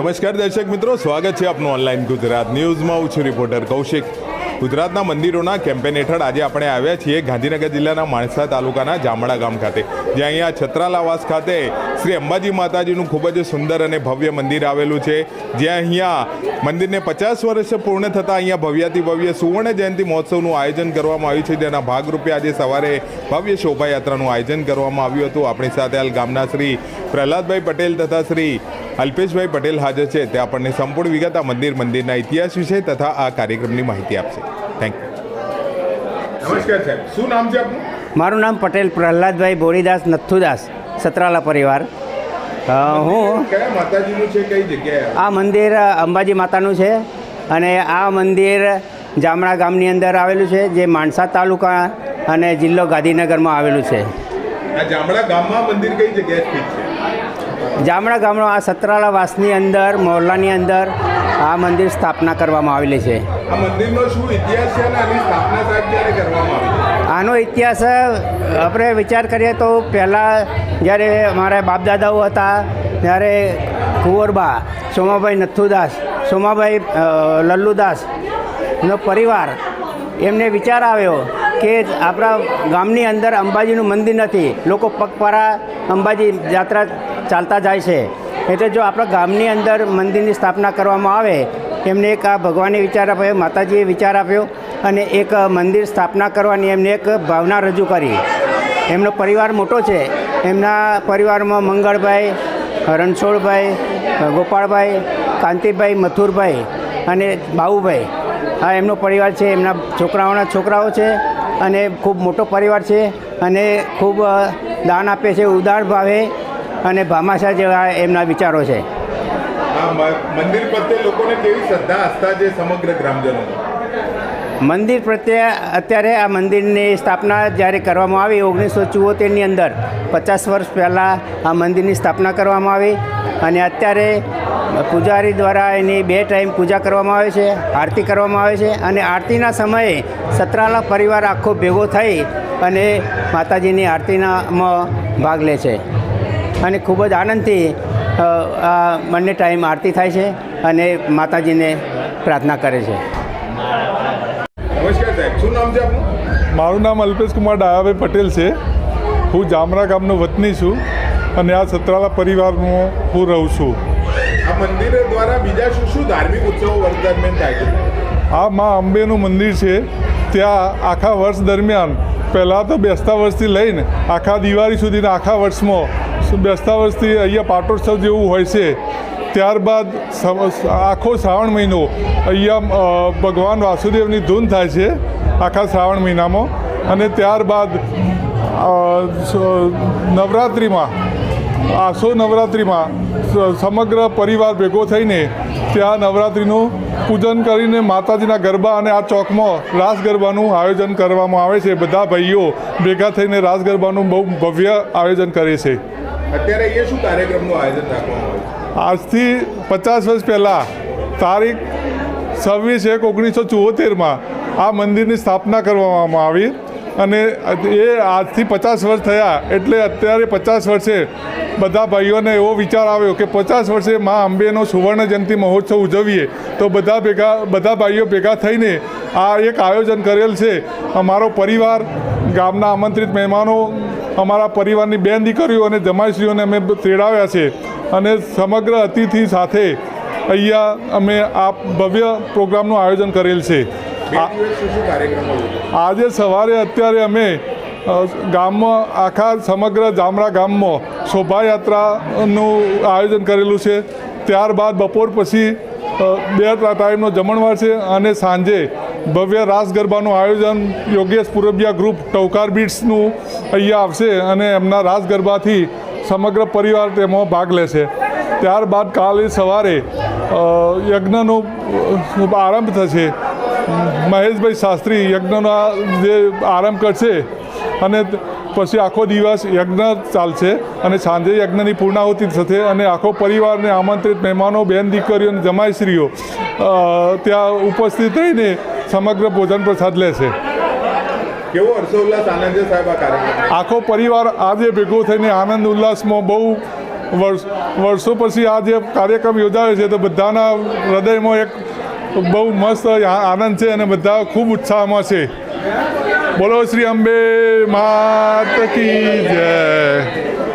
નમસ્કાર દર્શક મિત્રો, સ્વાગત છે આપનું ઓનલાઈન ગુજરાત ન્યૂઝમાં. હું છું રિપોર્ટર કૌશિક. ગુજરાતના મંદિરોના કેમ્પેન હેઠળ આજે આપણે આવ્યા છીએ ગાંધીનગર જિલ્લાના માણસા તાલુકાના જામડા ગામ ખાતે, જ્યાં અહીંયા છત્રાલાવાસ ખાતે શ્રી અંબાજી માતાજીનું ખૂબ જ સુંદર અને ભવ્ય મંદિર આવેલું છે. જ્યાં અહીંયા મંદિરને પચાસ વર્ષ પૂર્ણ થતાં અહીંયા ભવ્યાતિ ભવ્ય સુવર્ણ જયંતિ મહોત્સવનું આયોજન કરવામાં આવ્યું છે, જેના ભાગરૂપે આજે સવારે ભવ્ય શોભાયાત્રાનું આયોજન કરવામાં આવ્યું હતું. આપણી સાથે હાલ ગામના શ્રી પ્રહલાદભાઈ પટેલ તથા શ્રી અલ્પેશભાઈ પટેલ હાજર છે. તે આપણને સંપૂર્ણ વિગત આ મંદિર, મંદિરના ઇતિહાસ વિશે તથા આ કાર્યક્રમની માહિતી આપશે. થેન્ક યુ નમસ્કાર સાહેબ. શું નામ છે આપનું? મારું નામ પટેલ પ્રહલાદભાઈ બોરીદાસ નથુદાસ, સતરાલા પરિવાર. હું કયા માતાજીનું છે કઈ જગ્યાએ? આ મંદિર અંબાજી માતાનું છે અને આ મંદિર જામણા ગામની અંદર આવેલું છે જે માણસા તાલુકા અને જિલ્લો ગાંધીનગરમાં આવેલું છે. જામણા ગામમાં મંદિર કઈ જગ્યાએ છે? જામણા ગામનો આ સતરાલા વાસની અંદર મોહલ્લાની અંદર આ મંદિર સ્થાપના કરવામાં આવેલી છે. આ મંદિરનો શું ઇતિહાસ છે અને આની સ્થાપના સાહેબ ક્યારે કરવામાં આવી? આનો ઇતિહાસ આપણે વિચાર કરીએ તો પહેલાં જ્યારે મારા બાપદાદાઓ હતા ત્યારે કુંવરબા સોમાભાઈ નથુદાસ સોમાભાઈ લલ્લુદાસ નો પરિવાર એમને વિચાર આવ્યો કે આપણા ગામની અંદર અંબાજીનું મંદિર નથી. લોકો પગપારા અંબાજી યાત્રા ચાલતા જાય છે. એટલે જો આપણા ગામની અંદર મંદિરની સ્થાપના કરવામાં આવે, એમને એક આ ભગવાને વિચાર આપ્યો, માતાજીએ વિચાર આપ્યો અને એક મંદિર સ્થાપના કરવાની એમને એક ભાવના રજૂ કરી. એમનો પરિવાર મોટો છે. એમના પરિવારમાં મંગળભાઈ, રણછોડભાઈ, ગોપાળભાઈ, કાંતિભાઈ, મથુરભાઈ અને બાબુભાઈ આ એમનો પરિવાર છે. એમના છોકરાઓના છોકરાઓ છે અને ખૂબ મોટો પરિવાર છે અને ખૂબ દાન આપે છે. ઉદાર ભાવે અને ભામાશા જેવા એમના વિચારો છે. મંદિર પ્રત્યે લોકોને કેવી શ્રદ્ધા આસ્થા છે સમગ્ર ગ્રામજનો મંદિર પ્રત્યે અત્યારે આ મંદિરની સ્થાપના જ્યારે કરવામાં આવી ઓગણીસો ચુંવોતેરની અંદર પચાસ વર્ષ પહેલાં આ મંદિરની સ્થાપના કરવામાં આવી અને અત્યારે પૂજારી દ્વારા એની બે ટાઈમ પૂજા કરવામાં આવે છે આરતી કરવામાં આવે છે અને આરતીના સમયે સતરાલા પરિવાર આખો ભેગો થઈ અને માતાજીની આરતીનામાં ભાગ લે છે. અને ખૂબ જ આનંદથી આ બંને ટાઈમ આરતી થાય છે અને માતાજીને પ્રાર્થના કરે છે. નમસ્કાર સાહેબ શું નામ છે આપનું? મારું નામ અલ્પેશ કુમાર ડાયાભાઈ પટેલ છે. હું જામરા ગામનો વતની છું અને આ સતરાલા પરિવારમાં હું રહું છું. આ મંદિર દ્વારા બીજા શું શું ધાર્મિક ઉત્સવો વર્ષ દરમિયાન થાય છે? આ મા અંબેનું મંદિર છે. ત્યાં આખા વર્ષ દરમિયાન પહેલાં તો બેસતા વર્ષથી લઈને આખા દિવાળી સુધીના આખા વર્ષમાં બેસતા વર્ષથી અહીંયા પાટોત્સવ જેવું હોય છે, ત્યારબાદ આખો શ્રાવણ મહિનો અહીંયા ભગવાન વાસુદેવની ધૂન થાય છે, આખા શ્રાવણ મહિનામાં. અને ત્યારબાદ નવરાત્રિમાં આસો નવરાત્રિમાં સમગ્ર પરિવાર ભેગો થઈને ત્યાં નવરાત્રિનું પૂજન કરીને માતાજીના ગરબા અને આ ચોકમાં રાસ ગરબાનું આયોજન કરવામાં આવે છે. બધા ભાઈઓ ભેગા થઈને રાસ ગરબાનું બહુ ભવ્ય આયોજન કરે છે. અત્યારે એ શું કાર્યક્રમનું આયોજન રાખવામાં આવ્યું આજથી પચાસ વર્ષ પહેલાં તારીખ છવ્વીસ એક ઓગણીસો ચુંવોતેરમાં આ મંદિરની સ્થાપના કરવામાં આવી અને એ આજથી પચાસ વર્ષ થયા એટલે અત્યારે પચાસ વર્ષે બધા ભાઈઓને એવો વિચાર આવ્યો કે પચાસ વર્ષે મા અંબેનો સુવર્ણ જયંતિ મહોત્સવ ઉજવીએ તો બધા ભેગા, બધા ભાઈઓ ભેગા થઈને આ એક આયોજન કરેલ છે. અમારો પરિવાર, ગામના આમંત્રિત મહેમાનો અમારા પરિવારની બેન દીકરીઓ અને જમાઈશ્રીઓને અમે તેડાવ્યા છે અને સમગ્ર અતિથિ સાથે અહીંયા અમે આ ભવ્ય પ્રોગ્રામનું આયોજન કરેલ છે? આજે સવારે અત્યારે અમે ગામમાં આખા સમગ્ર જામરા ગામમાં શોભાયાત્રાનું આયોજન કરેલું છે ત્યારબાદ બપોર પછી બે ટાઈમનો જમણવાર છે અને સાંજે ભવ્ય રાસ ગરબાનું આયોજન યોગેશ પુરબિયા ગ્રુપ ટવકાર બીટ્સનું અહીંયા આવશે અને એમના રાસ ગરબાથી સમગ્ર પરિવાર તેમાં ભાગ લેશે. ત્યારબાદ કાલે સવારે યજ્ઞનો આરંભ થશે. મહેશભાઈ શાસ્ત્રી યજ્ઞનો જે આરંભ કરશે અને પછી આખો દિવસ યજ્ઞ ચાલશે અને સાંજે યજ્ઞની પૂર્ણાહુતિ થશે અને આખો પરિવારને આમંત્રિત મહેમાનો બેન દીકરીઓ અને જમાઈશ્રીઓ ત્યાં ઉપસ્થિત રહીને સમગ્ર ભોજન પ્રસાદ લેશે. કેવો હર્ષોલ્લાસ આનંદ છે સાહેબ આ કાર્યક્રમ? આખો પરિવાર આજે ભેગો થઈને આનંદ ઉલ્લાસમાં બહુ વર્ષ વર્ષો પછી આ જે કાર્યક્રમ યોજાયો છે તો બધાના હૃદયમાં એક બહુ મસ્ત આનંદ છે અને બધા ખૂબ ઉત્સાહમાં છે. બોલો શ્રી અંબે માત કી જય.